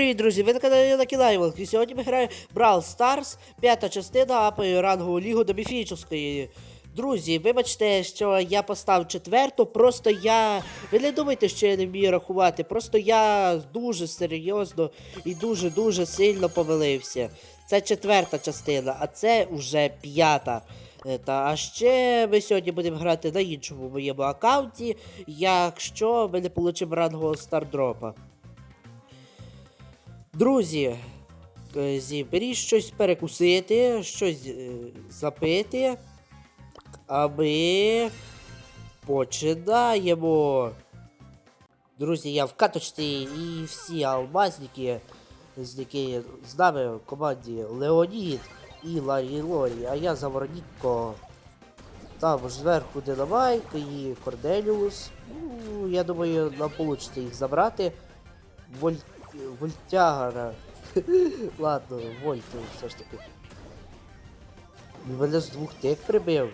привіт, друзі! Ви на каналі Накілайвелк. І сьогодні ми граємо Brawl Stars, п'ята частина апою рангову лігу до міфічної. Друзі, вибачте, що я поставив четверту, просто я. Ви не думайте, що я не вмію рахувати. Просто я дуже серйозно і дуже-дуже сильно помилився. Це четверта частина, а це вже п'ята. Е, Та а ще ми сьогодні будемо грати на іншому моєму аккаунті, якщо ми не получимо рангового стардропа. Друзі, е, беріть щось перекусити, щось е, запити, а ми починаємо. Друзі, я в каточці і всі алмазники, з які з нами в команді Леонід і Ларі Лорі, а я за Воронітко. Там зверху Динамайк і Корнеліус. Ну, я думаю, нам вийде їх забрати. Воль... Вольтягара. Ладно, Вольт все ж таки. Він мене з двох тик прибив.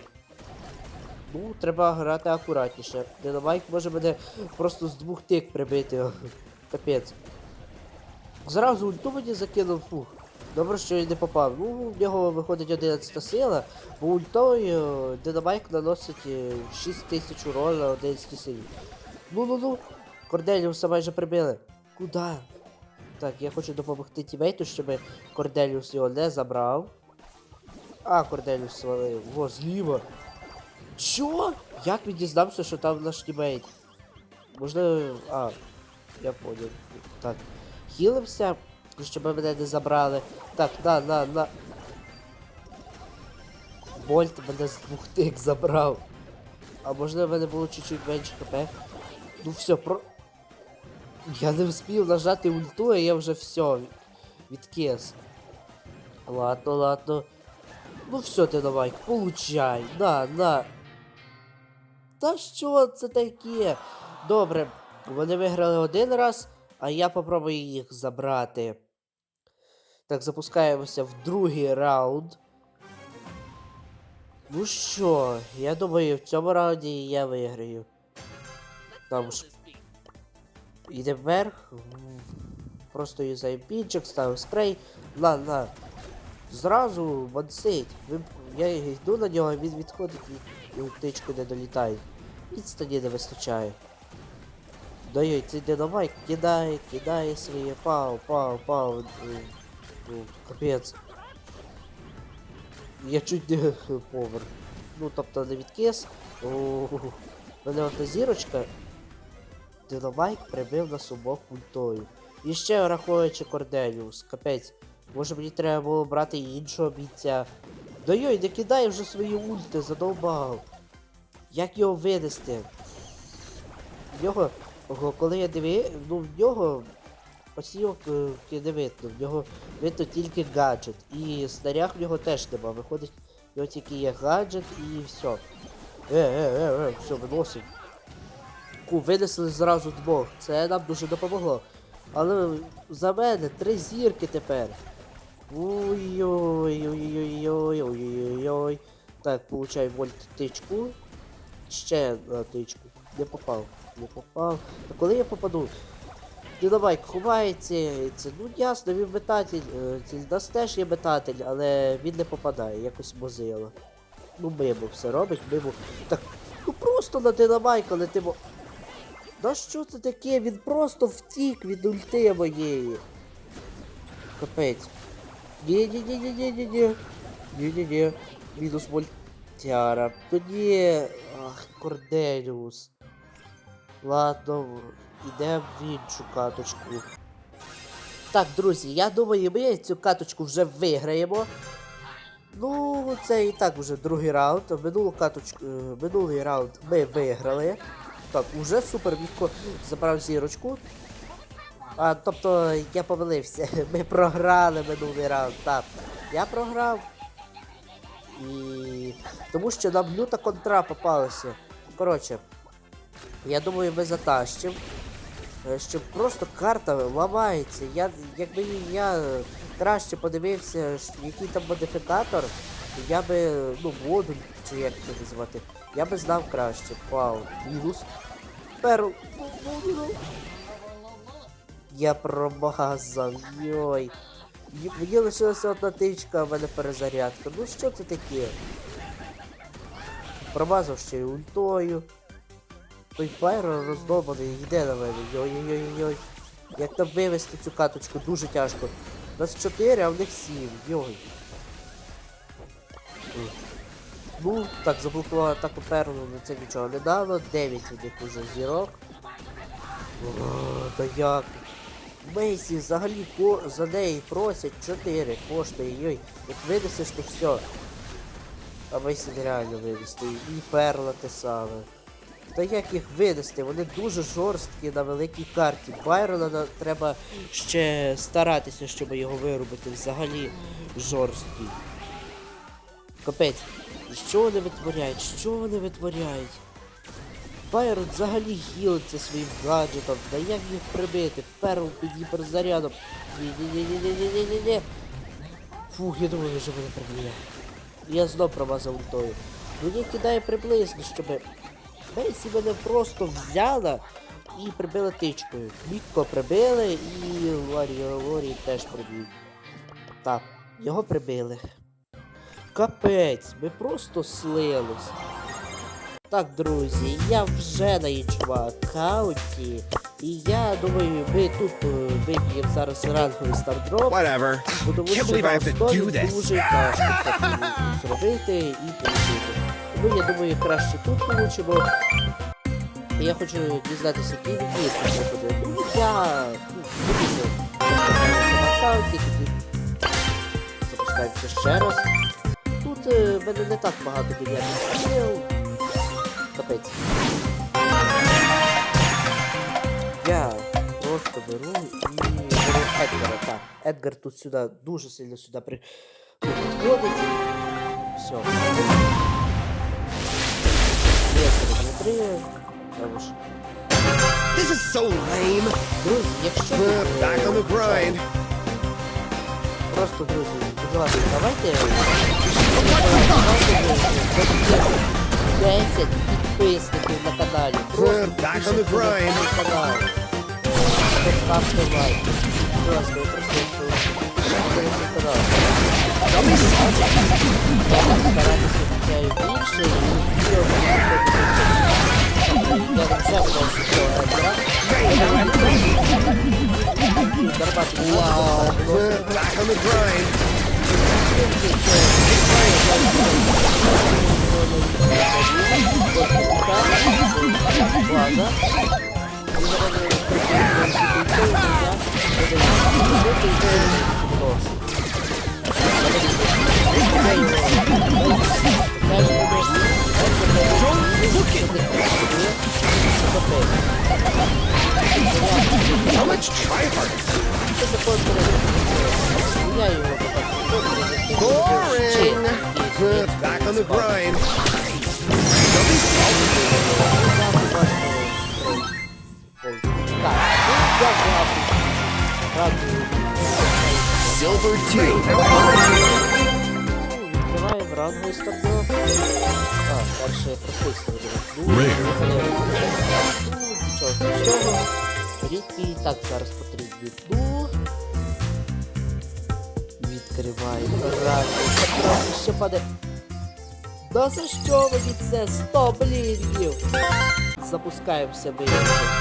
Ну, треба грати акуратніше. Динамайк може мене просто з двох тик прибити. Капець. Зразу ульту мені закинув фух. Добре, що я не попав. Ну, в нього виходить 11 сила, бо ультою Динамайк наносить е, 6 тисяч урона на 11 силі. Ну-ну-ну. Корнеліуса майже прибили. Куда? Так, я хочу допомогти тімейту, щоб Корнеліус його не забрав. А, Корнеліус свалив. Во, зліва. Чо? Як він дізнався, що там наш тімейт? Можливо. А, я понял. Так. Хілився, щоб мене не забрали. Так, на, на, на. Вольт мене з двох тик забрав. А можливо в мене було чуть-чуть менше хп. Ну все, про. Я не встиг нажати ульту, а я вже все відкис. Ладно, ладно. Ну все ти давай, получай. На, на. Та що це таке? Добре, вони виграли один раз, а я попробую їх забрати. Так, запускаємося в другий раунд. Ну що, я думаю, в цьому раунді я виграю. Там ж Іде вверх, просто юзаю пінчик, ставив спрей, на, на. Зразу мансить. Я йду на нього, він відходить і, птичку не долітає. Відстані не вистачає. Даю, цей динамайк кидає, кидає своє, пау, пау, пау. е, Ну, капець. Я чуть не помер. Ну, тобто не відкис. В мене одна зірочка. Динамайк прибив нас обох ультою. І ще враховуючи Корделіус, капець. Може мені треба було брати іншого бійця. Да йой, не кидай вже свої ульти, задовбав. Як його винести? В нього, коли я дивив, ну в нього посівок е, не видно, в нього видно тільки гаджет. І снаряг в нього теж нема. Виходить, в нього тільки є гаджет і все. Е, е, е, е, все, виносить. Ку, винесли зразу двох. Це нам дуже допомогло. Але за мене три зірки тепер. Ой-ой-ой-ой-ой-ой-ой-ой. Так, получай вольт тичку. Ще на тичку. Не попав. Не попав. А коли я попаду? Динамайк ховається. Ну ясно, він метатель. в нас теж є метатель, але він не попадає, якось мозило. Ну мимо все робить, мимо. Так, ну просто на динамайка летимо. Да що це таке? Він просто втік від ульти моєї. Капець. Ні-ні-ні-ні-ні-ні-ні. Ні-ні-ні. Мінус вольтяра. Тоді. Ах, Корнеліус. Ладно, йдемо в іншу каточку. Так, друзі, я думаю, ми цю каточку вже виграємо. Ну, це і так вже другий раунд. Минулу каточку, е, минулий раунд ми виграли. Так, уже супер Вітко забрав зірочку. А, тобто я помилився. Ми програли минулий раунд. Так. Я програв. І. Тому що нам люта контра попалася. Коротше. Я думаю, ми затащимо. Е, Що просто карта ламається. Я, якби я краще подивився, який там модифікатор, я би, ну, модуль, чи як це називати, я би знав краще. Вау, мінус. Перл. Я промазав, йой. Мені лишилася одна тичка, а в мене перезарядка. Ну що це таке? Промазав ще й ультою. Той пайро роздобаний, йде на мене. Йой-йой-йой-йой. Як там вивести цю каточку, дуже тяжко. У нас 4, а в них 7. Йой. Ну, так, заблокувала атаку Перлу, але це нічого не дало. 9 у них уже зірок. О, та як? Мейсі взагалі ко... за неї просять 4 коштує. Йой, як винесеш, то все. А Мейсі нереально винести. І перла те саме. Та як їх винести? Вони дуже жорсткі на великій карті. Байрона на- треба ще старатися, щоб його виробити. Взагалі жорсткий. Капець. Що вони витворяють? Що вони витворяють? Байрон взагалі гілиться своїм гаджетом. Та як їх прибити? Перл під гіперзарядом. Ні-ні-ні-ні-ні-ні-ні-ні. Фух, я думаю, що мене приб'є. Я знов промазав ультою. Мені кидає приблизно, щоб Мейсі мене просто взяла і прибила тичкою. Мітко прибили і Лорі теж приб'ють. Так, його прибили. Капець, ми просто слились. Так, друзі, я вже на іншому аккаунті. І я думаю, ми тут е, виб'ємо зараз ранговий стардроп. Whatever. Тому Can't що believe I have to do дуже так зробити і получити. Тому я думаю, краще тут получимо. Я хочу дізнатися, які відмітки буде. Ну, я ну, аккаунті, тоді запускаємося ще раз. Тут е, в мене не так багато дев'ятих сил. Капець. Я просто беру і беру Едгара. Так, Едгар тут сюди дуже сильно сюди при... підходить. Все. This is so lame. Друзі, якщо ви, back on the grind. Просто, друзі, будь ласка, давайте 10 підписників на каналі. Просто підпишіться на канал. Поставте лайк. Будь ласка, я просто підписуйтесь на канал. Я буду старатися включаю більше і відео буде Wow. Uh, back on the grind. How much tryhard? Boring. Uh, back on the grind. Silver two. Відкриваємо ранговий стартап. А, перше простий нічого страшного. І так зараз потрібні. Ну, відкриваємо ранговий стартап. Ще паде. Да за що мені це? 100 блінів! Запускаємося ми в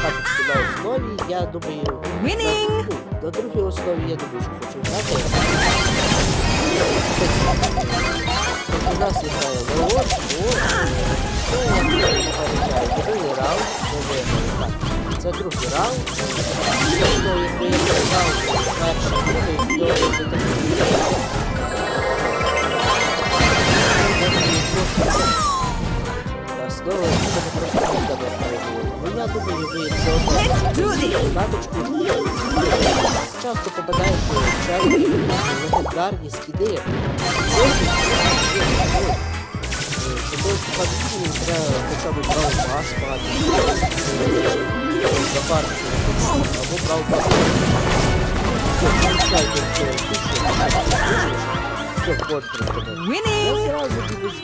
каточку на основі. Я думаю, Winning! на, ну, на другій основі я не дуже хочу грати. У нас грає Леон, Другий раунд, це другий раунд. Тобто, якби я програв перший, каточку. Часто попадаєте в чайні легендарні скиди. Щоб фактично треба хоча б брав ваш багато. Запарити або брав ваш. Все, включайте в цю фішку. Все, контр тебе. Я Winning! сразу мінус...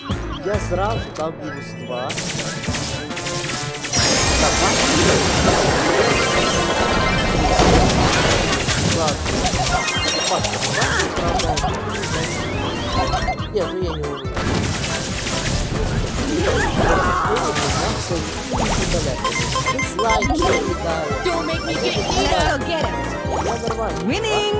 Я сразу там мінус 2. Так, ладно. Бачите, правда. Ні, ну я його. Don't make me get eaten. Get нормально. Winning.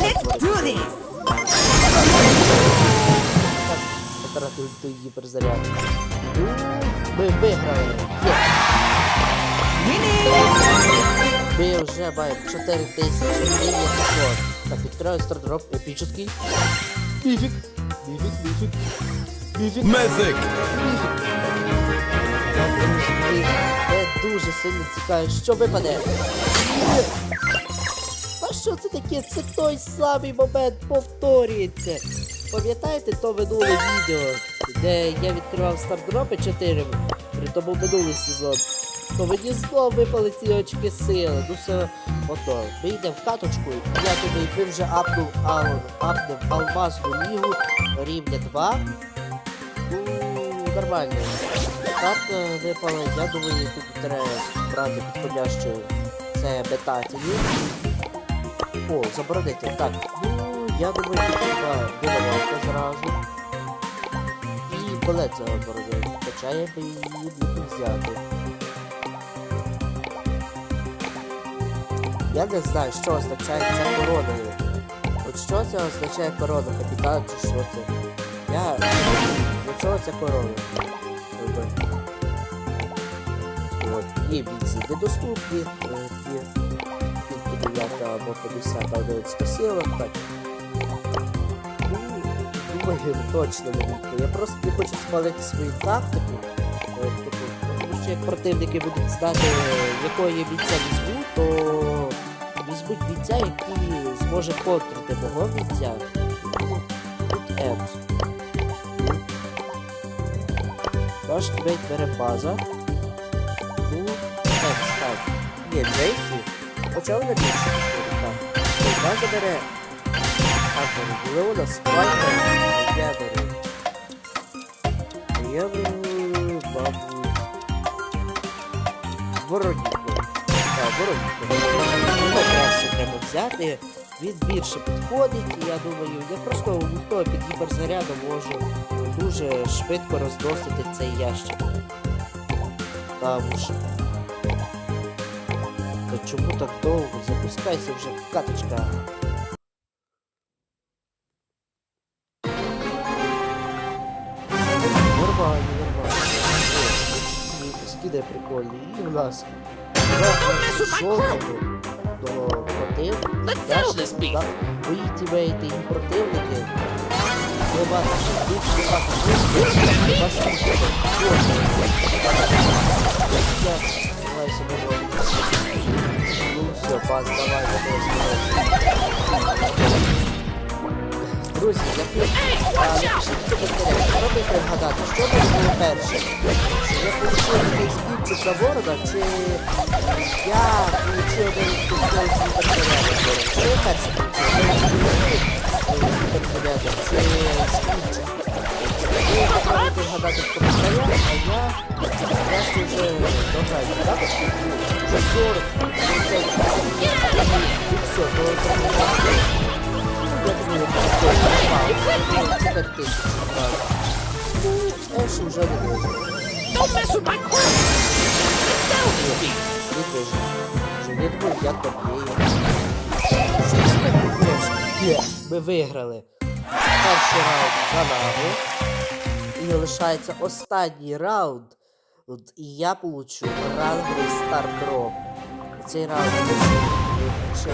Let's do this. Той гіперзаряд. Ну, Ми виграли. Є. Winning. Ми вже маємо 4900. Так, відкриваю стартдроп епічний. Міфік. Міфік, міфік. Міфік. Mythic. Це дуже сильно цікаво, що випаде. А що це таке? Це той самий момент повторюється. Пам'ятаєте то минуле відео, де я відкривав стартдропи 4 при тому минулий сезон. То мені знову випали ці очки сили. Ну все ото. Ми йдемо в каточку, я думаю, ми вже апнув ал, апнем алмазну лігу рівня 2. Ну, нормально. Карта випала, я думаю, тут треба брати підходяще. Це метателі. О, заборонити. Так, ну я думаю, тут треба динамайка зразу. І балет заборонити. Хоча я би її міг взяти. Я не знаю, що означає ця корона. От що це означає корона, капітан чи що це? Я. Для чого ця корона? От, є бійці недоступні, е, є тільки 9 або 50 11 сила, так. Ну, думаю, точно не вітко. Я просто не хочу спалити свою тактику. е, тому що як противники будуть знати, якого я бійця візьму, то візьмуть бійця, який зможе контрити мого бійця. Тут Емс. Наш тімейт бере база. Ну, так, так. Ні, Джейсі. Хоча вона більше так. База бере. Антоні, Леона, Спайка, а я беру. Я беру, мабуть... Вороніку. Так, краще треба взяти. Він більше підходить, і я думаю, я просто ніхто під гіперзарядом можу дуже швидко розносити цей ящик. Там уж. Та чому так довго? Запускайся вже, каточка. Нормально, нормально. Скидай прикольні. І в нас жовтому до противника. Дальше, да, Мої тімейти і противники. Ви бачите, більше бачите, ваші Я стараюся бороти. Ну все, пас, давай, давай, Друзі, спробуйте вгадати, що ви було перше? Я якийсь скіпчик на ворога, чи я получив один персонажа? Що я перше получив? Персонажа, чи скіпчик? Ви попробуйте вгадати в коментарях, а я краще вже догадаю. Так? Вже 40, 50, і все, то це тепер тисячу правда. Ну, вже не. Щось ми. Виграли. Перший раунд за нами. І лишається останній раунд. От, І я получу ранговий стардроп. Цей раунд ще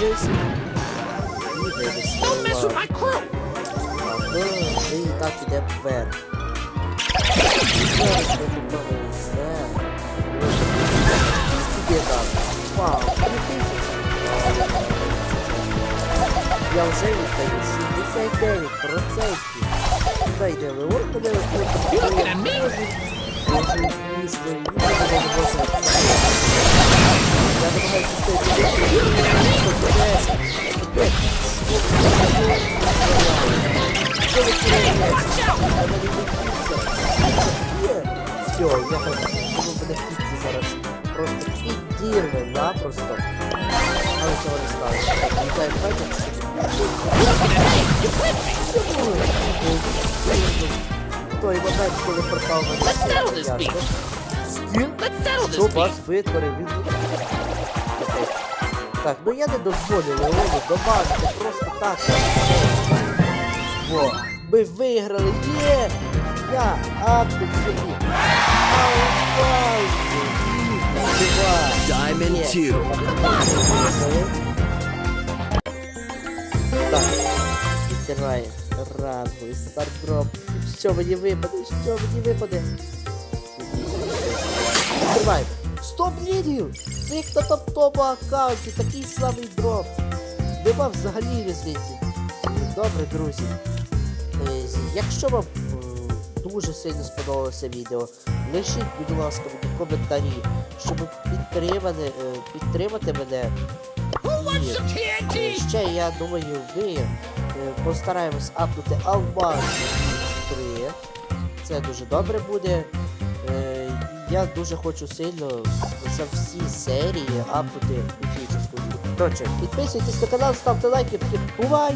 Ну, ви ж Джейсі. І вивезли. Don't mess with my crew! Так, ну, ми і так ідемо вверх. Зараз ми тут повезе. Скільки там? Вау, 3000. Я вже віддаю 69%. Куди йдемо? От куди ви You looking at me? Може, їсти, і ми будемо возити. Beef! витворив? Він... Так, ну я не дозволю Леону добавити просто так. Во, ми виграли, є! Я апнув собі. Diamond 2. Так, відкриває ранго і стардроп. Що мені випаде? Що мені випаде? Відкриваємо. 100 блінів! Це як на топ-топ аккаунті, такий слабий дроп. Нема взагалі різниці. Добре, друзі. Е, Якщо вам е, дуже сильно сподобалося відео, лишіть, будь ласка, мені коментарі, щоб підтримати, е, підтримати мене. І? Ще я думаю, ми постараємось апнути Алмаз 3. Це дуже добре буде. Я дуже хочу сильно за всі серії апнути епічну. Коротше, підписуйтесь на канал, ставте лайки. Бувай!